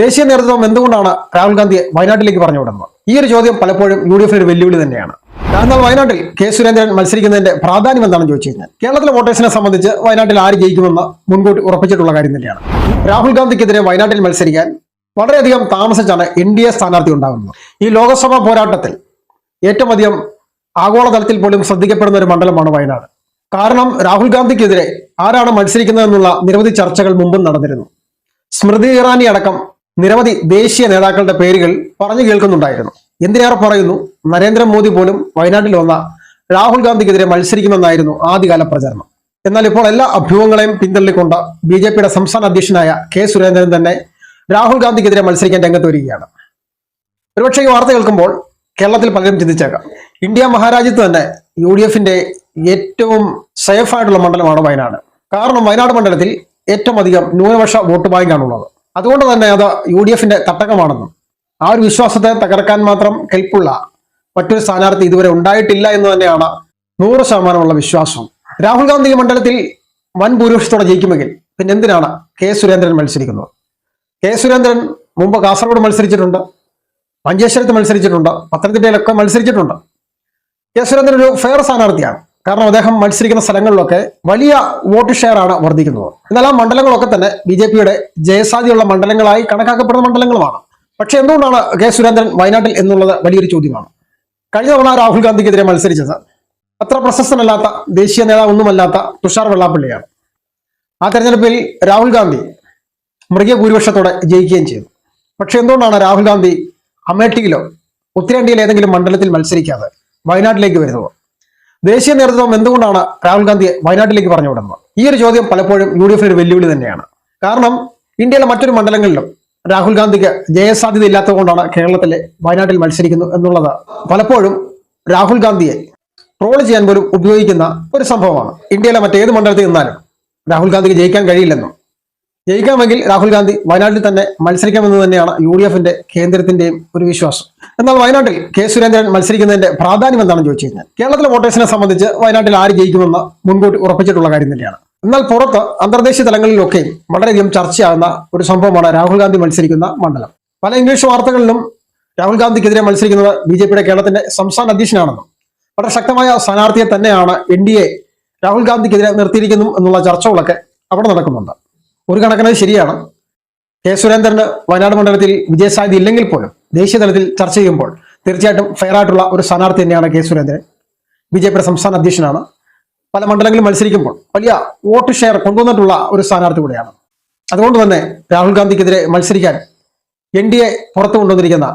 ദേശീയ നേതൃത്വം എന്തുകൊണ്ടാണ് രാഹുൽ ഗാന്ധിയെ വയനാട്ടിലേക്ക് പറഞ്ഞു വിടുന്നത്? ഈ ഒരു ചോദ്യം പലപ്പോഴും യു ഡി എഫിന് ഒരു വെല്ലുവിളി തന്നെയാണ്. എന്നാൽ വയനാട്ടിൽ കെ സുരേന്ദ്രൻ മത്സരിക്കുന്നതിന്റെ പ്രാധാന്യം എന്താണെന്ന് ചോദിച്ചു കഴിഞ്ഞാൽ കേരളത്തിലെ വോട്ടേഴ്സിനെ സംബന്ധിച്ച് വയനാട്ടിൽ ആര് ജയിക്കുമെന്ന് മുൻകൂട്ടി ഉറപ്പിച്ചിട്ടുള്ള കാര്യം തന്നെയാണ്. രാഹുൽ ഗാന്ധിക്കെതിരെ വയനാട്ടിൽ മത്സരിക്കാൻ വളരെയധികം താമസിച്ചാണ് എൻ ഡി എ സ്ഥാനാർത്ഥി ഉണ്ടാകുന്നത്. ഈ ലോകസഭാ പോരാട്ടത്തിൽ ഏറ്റവും അധികം ആഗോളതലത്തിൽ പോലും ശ്രദ്ധിക്കപ്പെടുന്ന ഒരു മണ്ഡലമാണ് വയനാട്. കാരണം രാഹുൽ ഗാന്ധിക്കെതിരെ ആരാണ് മത്സരിക്കുന്നതെന്നുള്ള നിരവധി ചർച്ചകൾ മുമ്പും നടന്നിരുന്നു. സ്മൃതി ഇറാനി അടക്കം നിരവധി ദേശീയ നേതാക്കളുടെ പേരുകൾ പറഞ്ഞു കേൾക്കുന്നുണ്ടായിരുന്നു. എന്തിനേറെ പറയുന്നു? നരേന്ദ്രമോദി പോലും വയനാട്ടിൽ വന്ന രാഹുൽ ഗാന്ധിക്കെതിരെ മത്സരിക്കുമെന്നായിരുന്നു ആദ്യകാല പ്രചരണം. എന്നാൽ ഇപ്പോൾ എല്ലാ അഭ്യൂഹങ്ങളെയും പിന്തള്ളിക്കൊണ്ട് ബി ജെ പിയുടെ സംസ്ഥാന അധ്യക്ഷനായ കെ സുരേന്ദ്രൻ തന്നെ രാഹുൽ ഗാന്ധിക്കെതിരെ മത്സരിക്കാൻ രംഗത്ത് വരികയാണ് ഒരുപക്ഷെ ഈ വാർത്ത കേൾക്കുമ്പോൾ കേരളത്തിൽ പലരും ചിന്തിച്ചേക്കാം. ഇന്ത്യ മഹാരാജ്യത്ത് തന്നെ യു ഡി എഫിന്റെ ഏറ്റവും സേഫായിട്ടുള്ള മണ്ഡലമാണ് വയനാട്. കാരണം വയനാട് മണ്ഡലത്തിൽ ഏറ്റവും അധികം ന്യൂനപക്ഷ വോട്ട് ബാങ്കാണുള്ളത്. അതുകൊണ്ട് തന്നെ അത് യു ഡി എഫിന്റെ തട്ടകമാണെന്നും ആ ഒരു വിശ്വാസത്തെ തകർക്കാൻ മാത്രം കെൽപ്പുള്ള മറ്റൊരു സ്ഥാനാർത്ഥി ഇതുവരെ ഉണ്ടായിട്ടില്ല എന്ന് തന്നെയാണ് നൂറ് ശതമാനമുള്ള വിശ്വാസം. രാഹുൽ ഗാന്ധി മണ്ഡലത്തിൽ വൻ ഭൂരിപക്ഷത്തോടെ ജയിക്കുമെങ്കിൽ പിന്നെ എന്തിനാണ് കെ സുരേന്ദ്രൻ മത്സരിക്കുന്നത്? കെ സുരേന്ദ്രൻ മുമ്പ് കാസർഗോഡ് മത്സരിച്ചിട്ടുണ്ട് മഞ്ചേശ്വരത്ത് മത്സരിച്ചിട്ടുണ്ട് പത്തനംതിട്ടയിലൊക്കെ മത്സരിച്ചിട്ടുണ്ട്. കെ സുരേന്ദ്രൻ ഒരു ഫെയർ സ്ഥാനാർത്ഥിയാണ്. കാരണം അദ്ദേഹം മത്സരിക്കുന്ന സ്ഥലങ്ങളിലൊക്കെ വലിയ വോട്ട് ഷെയർ ആണ് വർദ്ധിക്കുന്നത്. എന്നാൽ ആ മണ്ഡലങ്ങളൊക്കെ തന്നെ ബി ജെ പിയുടെ ജയസാധ്യതയുള്ള മണ്ഡലങ്ങളായി കണക്കാക്കപ്പെടുന്ന മണ്ഡലങ്ങളുമാണ്. പക്ഷേ എന്തുകൊണ്ടാണ് കെ സുരേന്ദ്രൻ വയനാട്ടിൽ എന്നുള്ളത് വലിയൊരു ചോദ്യമാണ്. കഴിഞ്ഞ തവണ രാഹുൽ ഗാന്ധിക്കെതിരെ മത്സരിച്ചത് അത്ര പ്രശസ്തനല്ലാത്ത ദേശീയ നേതാവൊന്നുമല്ലാത്ത തുഷാർ വെള്ളാപ്പള്ളിയാണ്. ആ തെരഞ്ഞെടുപ്പിൽ രാഹുൽ ഗാന്ധി മൃഗീയ ഭൂരിപക്ഷത്തോടെ ജയിക്കുകയും ചെയ്തു. പക്ഷേ എന്തുകൊണ്ടാണ് രാഹുൽ ഗാന്ധി അമേഠിയിലോ ഉത്തരേന്ത്യയിലെ ഏതെങ്കിലും മണ്ഡലത്തിൽ മത്സരിക്കാതെ വയനാട്ടിലേക്ക് വരുന്നത്? ദേശീയ നേതൃത്വം എന്തുകൊണ്ടാണ് രാഹുൽ ഗാന്ധിയെ വയനാട്ടിലേക്ക് പറഞ്ഞു വിടുന്നത്? ഈ ഒരു ചോദ്യം പലപ്പോഴും യു ഡി എഫിന് ഒരു വെല്ലുവിളി തന്നെയാണ്. കാരണം ഇന്ത്യയിലെ മറ്റൊരു മണ്ഡലങ്ങളിലും രാഹുൽ ഗാന്ധിക്ക് ജയസാധ്യത ഇല്ലാത്തതുകൊണ്ടാണ് കേരളത്തിലെ വയനാട്ടിൽ മത്സരിക്കുന്നു എന്നുള്ളത് പലപ്പോഴും രാഹുൽ ഗാന്ധിയെ ട്രോൾ ചെയ്യാൻ പോലും ഉപയോഗിക്കുന്ന ഒരു സംഭവമാണ്. ഇന്ത്യയിലെ മറ്റേത് മണ്ഡലത്തിൽ നിന്നാലും രാഹുൽ ഗാന്ധിക്ക് ജയിക്കാൻ കഴിയില്ലെന്നും ജയിക്കാമെങ്കിൽ രാഹുൽ ഗാന്ധി വയനാട്ടിൽ തന്നെ മത്സരിക്കാമെന്ന് തന്നെയാണ് യു ഡി എഫിന്റെ കേന്ദ്രത്തിന്റെയും ഒരു വിശ്വാസം. എന്നാൽ വയനാട്ടിൽ കെ സുരേന്ദ്രൻ മത്സരിക്കുന്നതിന്റെ പ്രാധാന്യം എന്താണെന്ന് ചോദിച്ചു കഴിഞ്ഞാൽ കേരളത്തിലെ വോട്ടേഴ്സിനെ സംബന്ധിച്ച് വയനാട്ടിൽ ആര് ജയിക്കുമെന്ന് മുൻകൂട്ടി ഉറപ്പിച്ചിട്ടുള്ള കാര്യം തന്നെയാണ്. എന്നാൽ പുറത്ത് അന്തർദേശീയ തലങ്ങളിലൊക്കെയും വളരെയധികം ചർച്ചയാകുന്ന ഒരു സംഭവമാണ് രാഹുൽ ഗാന്ധി മത്സരിക്കുന്ന മണ്ഡലം. പല ഇംഗ്ലീഷ് വാർത്തകളിലും രാഹുൽ ഗാന്ധിക്കെതിരെ മത്സരിക്കുന്നത് ബി ജെ പിയുടെ കേരളത്തിന്റെ സംസ്ഥാന അധ്യക്ഷനാണെന്നും വളരെ ശക്തമായ സ്ഥാനാർത്ഥിയെ തന്നെയാണ് എൻ ഡി എ രാഹുൽ ഗാന്ധിക്കെതിരെ നിർത്തിയിരിക്കുന്നു എന്നുള്ള ചർച്ചകളൊക്കെ അവിടെ നടക്കുന്നുണ്ട്. ഒരു കണക്കിന് ശരിയാണ്. കെ സുരേന്ദ്രന് വയനാട് മണ്ഡലത്തിൽ വിജയസാധ്യത ഇല്ലെങ്കിൽ പോലും ദേശീയ തലത്തിൽ ചർച്ച ചെയ്യുമ്പോൾ തീർച്ചയായിട്ടും ഫെയർ ആയിട്ടുള്ള ഒരു സ്ഥാനാർത്ഥി തന്നെയാണ് കെ സുരേന്ദ്രൻ. ബി ജെ പിയുടെ സംസ്ഥാന അധ്യക്ഷനാണ്. പല മണ്ഡലങ്ങളിൽ മത്സരിക്കുമ്പോൾ വലിയ വോട്ട് ഷെയർ കൊണ്ടുവന്നിട്ടുള്ള ഒരു സ്ഥാനാർത്ഥി കൂടെയാണ്. അതുകൊണ്ട് തന്നെ രാഹുൽ ഗാന്ധിക്കെതിരെ മത്സരിക്കാൻ എൻ ഡി എ പുറത്തു കൊണ്ടുവന്നിരിക്കുന്ന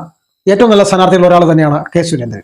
ഏറ്റവും നല്ല സ്ഥാനാർത്ഥികളിൽ ഒരാൾ തന്നെയാണ് കെ സുരേന്ദ്രൻ.